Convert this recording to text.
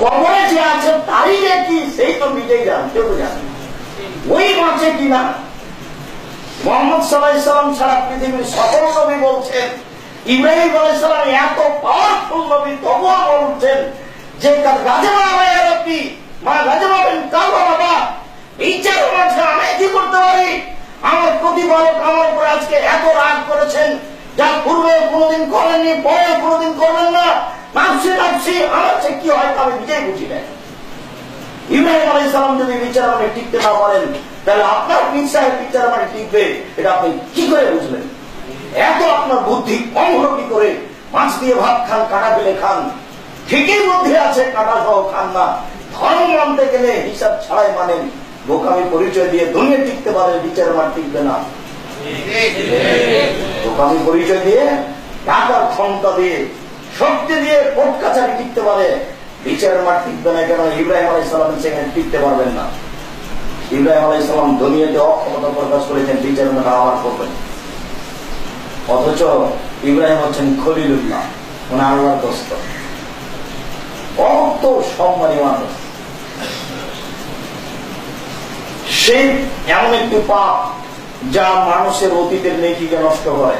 কবরে যে আছে, তারই যে কি সেই তো নিজেই জান কেউ জানে। ওই বাঁচে কিনা মোহাম্মদ সাল্লাহ ছাড়া পৃথিবীর সকল নবী বলছেন, ইব্রাহিম আলাইসালাম এত পাওয়ারফুল নবী, তবুও বলছেন যে গাজমা আমায় মা গাজমা বেন কাবা বাবা বিচার মাঝে আমি কি করতে পারি? আমার প্রতিপালক আমার আজকে এত রাগ করেছেন যা পূর্বে কোনোদিন করেননি, পরে কোনোদিন করবেন না। নাপসি নাপসি আমার চেয়ে কি হয় তা আমি নিজেই বুঝি না ইব্রাহিম আলাই সালাম যদি বিচার মানে টিকতে না পারেন তাহলে আপনার পীর সাহেব বিচার মানে টিকবে এটা আপনি কি করে বুঝলেন? এত আপনার বুদ্ধি হলো কি করে? মাছ দিয়ে ভাত খান কাটা পেলে খান। ঠিকই বুদ্ধি আছে কাটা সহ খান না। ধর্ম মানতে গেলে হিসাব ছাড়াই মানেন। বোকামি পরিচয় দিয়ে দুনিয়া টিকতে পারে বিচার মান টিকবে না। বোকামি পরিচয় দিয়ে টাকার ক্ষমতা দিয়ে শক্তি দিয়ে কোর্ট কাছারি টিকতে পারে। বিচারের মাঠ টিকবে না কেন? ইব্রাহিম আলাই সালাম সেখানে টিকতে পারবেন না। ইব্রাহিম আলাই সালাম দুনিয়াতে অক্ষমতা প্রকাশ করেছেন বিচারের মাঠ আবার করবেন। অথচ ইব্রাহিম হচ্ছেন খলিলুল্লাহ মানে আল্লাহর দোস্ত। অত সম্মানী মানুষ। সে এমন একটি পাপ যা মানুষের অতীতের নেকিকে নষ্ট করে।